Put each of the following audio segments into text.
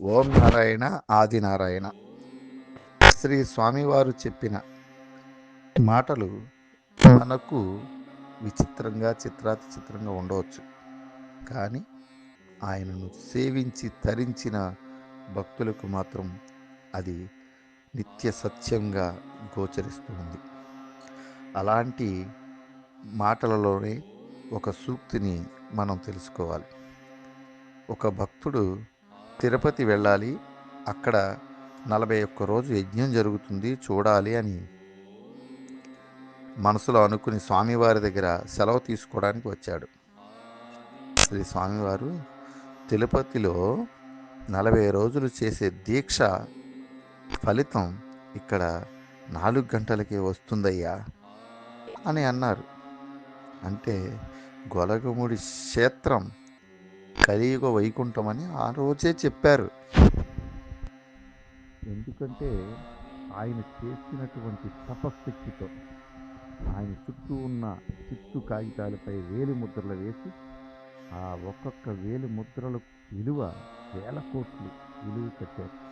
ఓం నారాయణ ఆది నారాయణ. శ్రీ స్వామివారు చెప్పిన మాటలు మనకు విచిత్రంగా చిత్రాతి చిత్రంగా ఉండవచ్చు. కానీ ఆయనను సేవించి తరించిన భక్తులకు మాత్రం అది నిత్య సత్యంగా గోచరిస్తుంది అలాంటి మాటలలోనే ఒక సూక్తిని మనం తెలుసుకోవాలి. ఒక భక్తుడు తిరుపతి వెళ్ళాలి. అక్కడ నలభై ఒక్క రోజు యజ్ఞం జరుగుతుంది చూడాలి అని మనసులో అనుకుని స్వామివారి దగ్గర సెలవు తీసుకోవడానికి వచ్చాడు. శ్రీ స్వామివారు తిరుపతిలో నలభై రోజులు చేసే దీక్ష ఫలితం ఇక్కడ నాలుగు గంటలకే వస్తుందయ్యా అని అన్నారు. అంటే గొలగముడి క్షేత్రం కలియుగ వైకుంఠం అని ఆ రోజే చెప్పారు. ఎందుకంటే ఆయన చేసినటువంటి తపశక్తితో ఆయన చుట్టూ ఉన్న చిత్తు కాగితాలపై వేలి ముద్రలు వేసి ఆ ఒక్కొక్క వేలి ముద్రల విలువ వేల కోట్లు విలువ కట్టారు.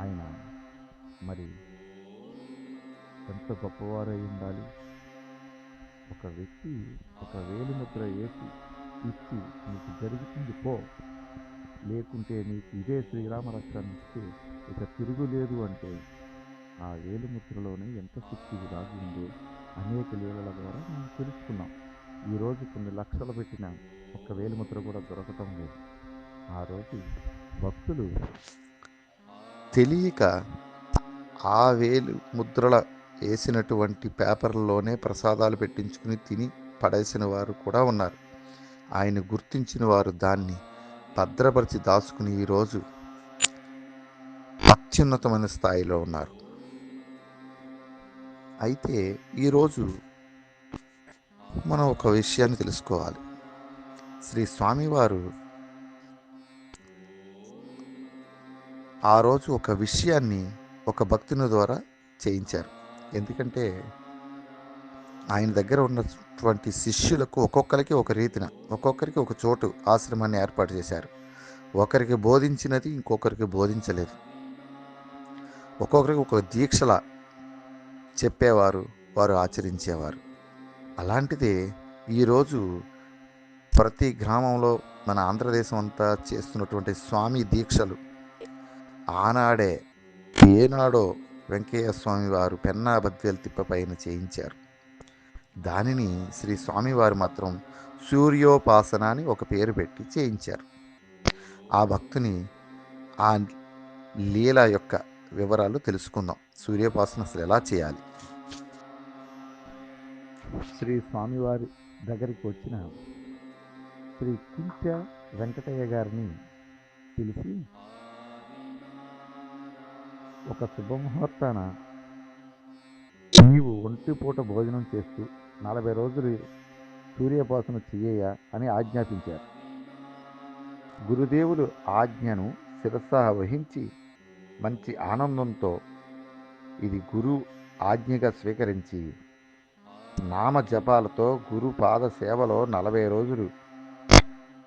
ఆయన మరి ఎంత గొప్పవారై ఉండాలి? ఒక వ్యక్తి ఒక వేలిముద్ర వేసి ఇచ్చి నీకు జరుగుతుంది పో. లేకుంటే నీకు ఇదే శ్రీరామ రక్షణ ఇస్తే ఇక తిరుగులేదు అంటే ఆ వేలిముద్రలోనే ఎంత శక్తి దాగి ఉందో అనేక లీలల ద్వారా మనం తెలుసుకున్నాం. ఈరోజు కొన్ని లక్షలు పెట్టిన ఒక్క వేలిముద్ర కూడా దొరకటం లేదు. ఆ రోజు భక్తులు తెలియక ఆ వేలు ముద్రల వేసినటువంటి పేపర్లలోనే ప్రసాదాలు పెట్టించుకుని తిని పడేసిన వారు కూడా ఉన్నారు. ఆయన గుర్తించిన వారు దాన్ని భద్రపరిచి దాచుకుని ఈరోజు అత్యున్నతమైన స్థాయిలో ఉన్నారు. అయితే ఈరోజు మనం ఒక విషయాన్ని తెలుసుకోవాలి. శ్రీ స్వామివారు ఆ రోజు ఒక విషయాన్ని ఒక భక్తుని ద్వారా చేయించారు. ఎందుకంటే ఆయన దగ్గర ఉన్న ఉన్నటువంటి శిష్యులకు ఒక్కొక్కరికి ఒక రీతిన ఒక్కొక్కరికి ఒక చోటు ఆశ్రమాన్ని ఏర్పాటు చేశారు. ఒకరికి బోధించినది ఇంకొకరికి బోధించలేదు. ఒక్కొక్కరికి ఒక దీక్షల చెప్పేవారు వారు ఆచరించేవారు. అలాంటిదే ఈరోజు ప్రతి గ్రామంలో మన ఆంధ్రదేశం అంతా చేస్తున్నటువంటి స్వామి దీక్షలు. ఆనాడే ఏనాడో వెంకయ్య స్వామి వారు పెన్నా బద్వేలు తిప్పపైన చేయించారు. దానిని శ్రీ స్వామివారు మాత్రం సూర్యోపాసన అని ఒక పేరు పెట్టి చేయించారు. ఆ భక్తుని ఆ లీల యొక్క వివరాలు తెలుసుకుందాం. సూర్యోపాసన అసలు ఎలా చేయాలి? శ్రీ స్వామివారి దగ్గరికి వచ్చిన శ్రీ కించ వెంకటయ్య గారిని పిలిచి ఒక శుభముహూర్తాన నీవు ఒంటిపూట భోజనం చేస్తూ నలభై రోజులు సూర్యోపాసన చెయ్య అని ఆజ్ఞాపించారు. గురుదేవులు ఆజ్ఞను శిరస్స వహించి మంచి ఆనందంతో ఇది గురు ఆజ్ఞగా స్వీకరించి నామ జపాలతో గురు పాద సేవలో నలభై రోజులు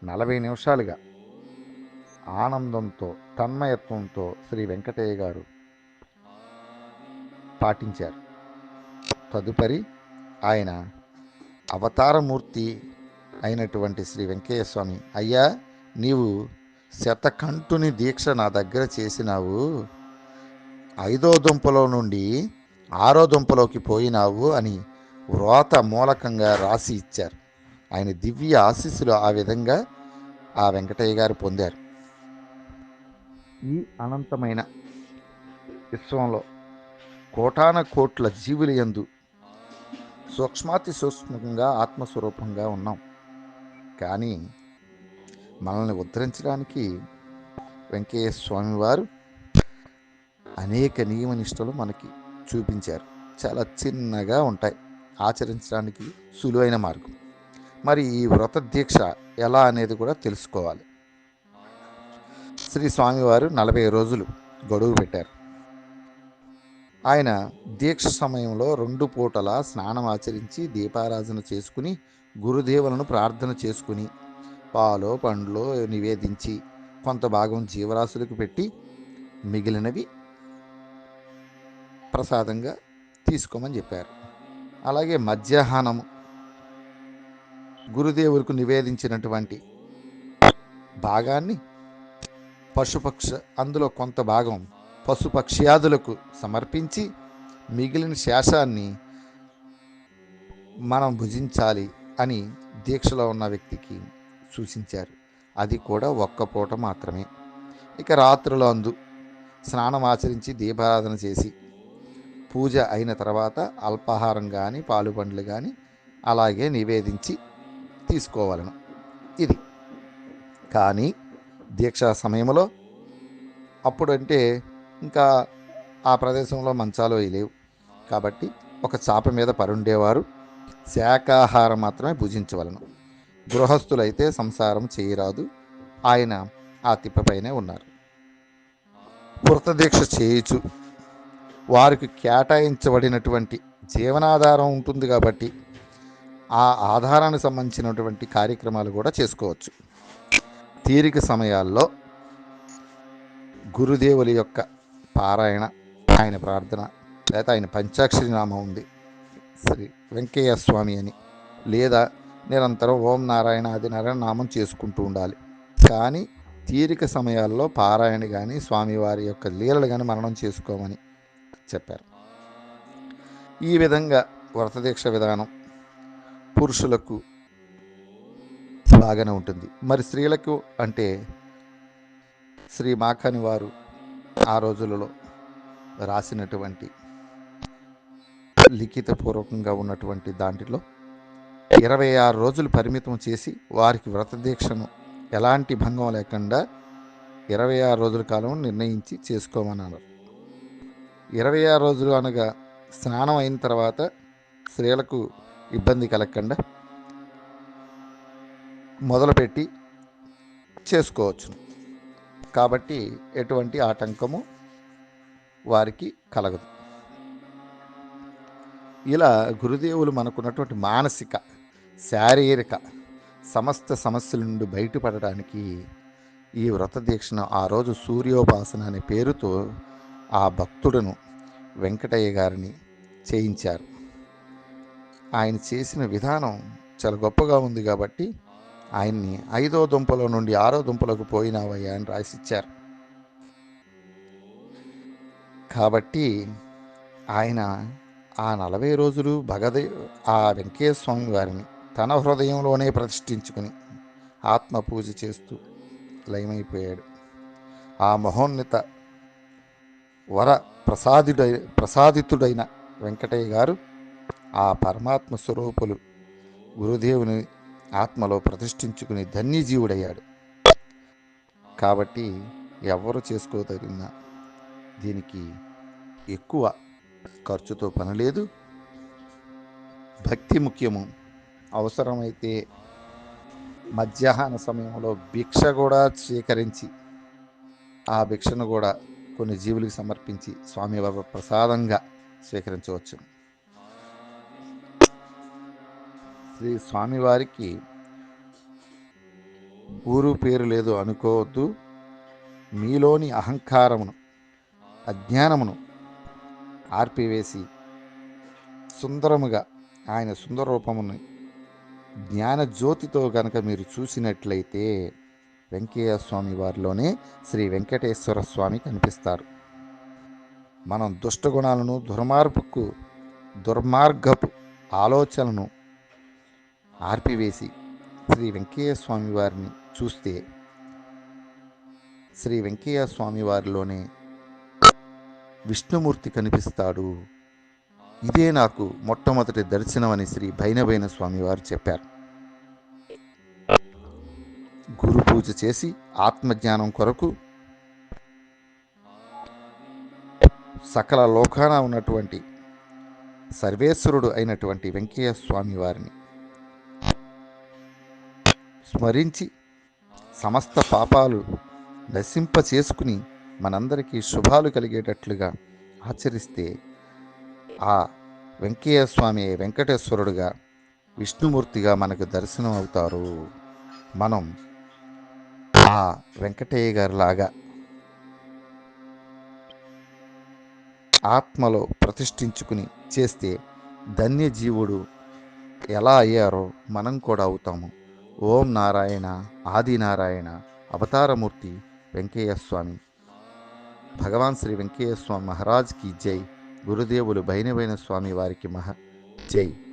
నలభై నిమిషాలుగా ఆనందంతో తన్మయత్వంతో శ్రీ వెంకటయ్య గారు పాటించారు. తదుపరి ఆయన అవతారమూర్తి అయినటువంటి శ్రీ వెంకయ్య స్వామి అయ్యా నీవు శతకంఠుని దీక్ష నా దగ్గర చేసినావు. ఐదో దుంపలో నుండి ఆరో దుంపలోకి పోయినావు అని వ్రోత మూలకంగా రాసి ఇచ్చారు. ఆయన దివ్య ఆశీస్సులు ఆ విధంగా ఆ వెంకటయ్య గారు పొందారు. ఈ అనంతమైన విశ్వంలో కోటాన కోట్ల జీవుల యందు సూక్ష్మాతి సూక్ష్మంగా ఆత్మస్వరూపంగా ఉన్నాం. కానీ మనల్ని ఉద్ధరించడానికి వెంకయ్య స్వామి వారు అనేక నియమ నిష్టలు మనకి చూపించారు. చాలా చిన్నగా ఉంటాయి. ఆచరించడానికి సులువైన మార్గం. మరి ఈ వ్రత దీక్ష ఎలా అనేది కూడా తెలుసుకోవాలి. శ్రీ స్వామివారు నలభై రోజులు గడువు పెట్టారు. ఆయన దీక్ష సమయంలో రెండు పూటల స్నానం ఆచరించి దీపారాధన చేసుకుని గురుదేవులను ప్రార్థన చేసుకుని పాలో పండ్లో నివేదించి కొంత భాగం జీవరాశులకు పెట్టి మిగిలినవి ప్రసాదంగా తీసుకోమని చెప్పారు. అలాగే మధ్యాహ్నం గురుదేవులకు నివేదించినటువంటి భాగాన్ని పశుపక్ష అందులో కొంత భాగం పశుపక్ష్యాదులకు సమర్పించి మిగిలిన శేషాన్ని మనం భుజించాలి అని దీక్షలో ఉన్న వ్యక్తికి సూచించారు. అది కూడా ఒక్క పూట మాత్రమే. ఇక రాత్రులు అందు స్నానం ఆచరించి దీపారాధన చేసి పూజ అయిన తర్వాత అల్పాహారం కానీ పాలు పండ్లు కానీ అలాగే నివేదించి తీసుకోవాలను. ఇది. కానీ దీక్షా సమయంలో అప్పుడంటే ఇంకా ఆ ప్రదేశంలో మంచాలు లేవు. కాబట్టి ఒక చాప మీద పరుండేవారు శాకాహారం మాత్రమే భుజించవలను. గృహస్థులైతే సంసారం చేయరాదు. ఆయన ఆ తిప్పపైనే ఉన్నారు. వృతదీక్ష చేయుచు వారికి కేటాయించబడినటువంటి జీవనాధారం ఉంటుంది కాబట్టి ఆ ఆధారానికి సంబంధించినటువంటి కార్యక్రమాలు కూడా చేసుకోవచ్చు. తీరిక సమయాల్లో గురుదేవుల యొక్క పారాయణ ఆయన ప్రార్థన లేదా ఆయన పంచాక్షరి నామం ఉంది. శ్రీ వెంకయ్య స్వామి అని. లేదా నిరంతరం ఓం నారాయణ ఆది నారాయణ నామం చేసుకుంటూ ఉండాలి. కానీ తీరిక సమయాల్లో పారాయణ కానీ స్వామివారి యొక్క లీలలు కానీ మరణం చేసుకోమని చెప్పారు. ఈ విధంగా వ్రతదీక్ష విధానం పురుషులకు బాగానే ఉంటుంది. మరి స్త్రీలకు అంటే శ్రీ మాఖని వారు ఆ రోజులలో రాసినటువంటి లిఖితపూర్వకంగా ఉన్నటువంటి దాంట్లో ఇరవై ఆరు రోజులు పరిమితం చేసి వారికి వ్రతదీక్షను ఎలాంటి భంగం లేకుండా ఇరవై ఆరు రోజుల కాలం నిర్ణయించి చేసుకోమన్నారు. ఇరవై ఆరు రోజులు అనగా స్నానం అయిన తర్వాత స్త్రీలకు ఇబ్బంది కలగకుండా మొదలుపెట్టి చేసుకోవచ్చు కాబట్టి ఎటువంటి ఆటంకము వారికి కలగదు. ఇలా గురుదేవులు మనకున్నటువంటి మానసిక శారీరక సమస్త సమస్యల నుండి బయటపడడానికి ఈ వ్రత దీక్షను ఆ రోజు సూర్యోపాసన అనే పేరుతో ఆ భక్తుడును వెంకటయ్య గారిని చేయించారు. ఆయన చేసిన విధానం చాలా గొప్పగా ఉంది కాబట్టి ఆయన్ని ఐదో దుంపలో నుండి ఆరో దుంపలకు పోయినావయ్యా అని రాసిచ్చారు. కాబట్టి ఆయన ఆ నలభై రోజులు భగదే ఆ వెంకటేశ్వర స్వామి వారిని తన హృదయంలోనే ప్రతిష్ఠించుకుని ఆత్మ పూజ చేస్తూ లయమైపోయాడు. ఆ మహోన్నత వర ప్రసాదుడై ప్రసాదితుడైన వెంకటయ్య గారు ఆ పరమాత్మ స్వరూపులు గురుదేవుని ఆత్మలో ప్రతిష్ఠించుకుని ధన్యజీవుడయ్యాడు. కాబట్టి ఎవరు చేసుకోదగిన దీనికి ఎక్కువ ఖర్చుతో పని లేదు. భక్తి ముఖ్యము. అవసరమైతే మధ్యాహ్న సమయంలో భిక్ష కూడా స్వీకరించి ఆ భిక్షను కూడా కొన్ని జీవులకు సమర్పించి స్వామివారి ప్రసాదంగా స్వీకరించవచ్చు. శ్రీ స్వామివారికి ఊరు పేరు లేదు అనుకోవద్దు. మీలోని అహంకారమును అజ్ఞానమును ఆర్పివేసి సుందరముగా ఆయన సుందర రూపమును జ్ఞానజ్యోతితో గనక మీరు చూసినట్లయితే వెంకయ్య స్వామి వారిలోనే శ్రీ వెంకటేశ్వర స్వామి కనిపిస్తారు. మనం దుష్టగుణాలను దుర్మార్పుకు దుర్మార్గపు ఆలోచనను ఆర్పివేసి శ్రీ వెంకయ్య స్వామి వారిని చూస్తే శ్రీ వెంకయ్య స్వామి వారిలోనే విష్ణుమూర్తి కనిపిస్తాడు. ఇదే నాకు మొట్టమొదటి దర్శనం అని శ్రీ భైనవైన స్వామివారు చెప్పారు. గురు పూజ చేసి ఆత్మజ్ఞానం కొరకు సకల లోకాన ఉన్నటువంటి సర్వేశ్వరుడు అయినటువంటి వెంకయ్య స్వామి వారిని స్మరించి సమస్త పాపాలు నశింప చేసుకుని మనందరికీ శుభాలు కలిగేటట్లుగా ఆచరిస్తే ఆ వెంకయ్య స్వామి వెంకటేశ్వరుడుగా విష్ణుమూర్తిగా మనకు దర్శనం అవుతారు మనం ఆ వెంకటయ్య గారిలాగా ఆత్మలో ప్రతిష్ఠించుకుని చేస్తే ధన్యజీవుడు ఎలా అయ్యారో మనం కూడా అవుతాము. ఓం నారాయణ ఆది నారాయణ అవతారమూర్తి వెంకయ్య స్వామి భగవాన్ శ్రీ వెంకయ్య స్వామి మహారాజ్కి జై. గురుదేవులు బైనవైన స్వామి వారికి మహ జై.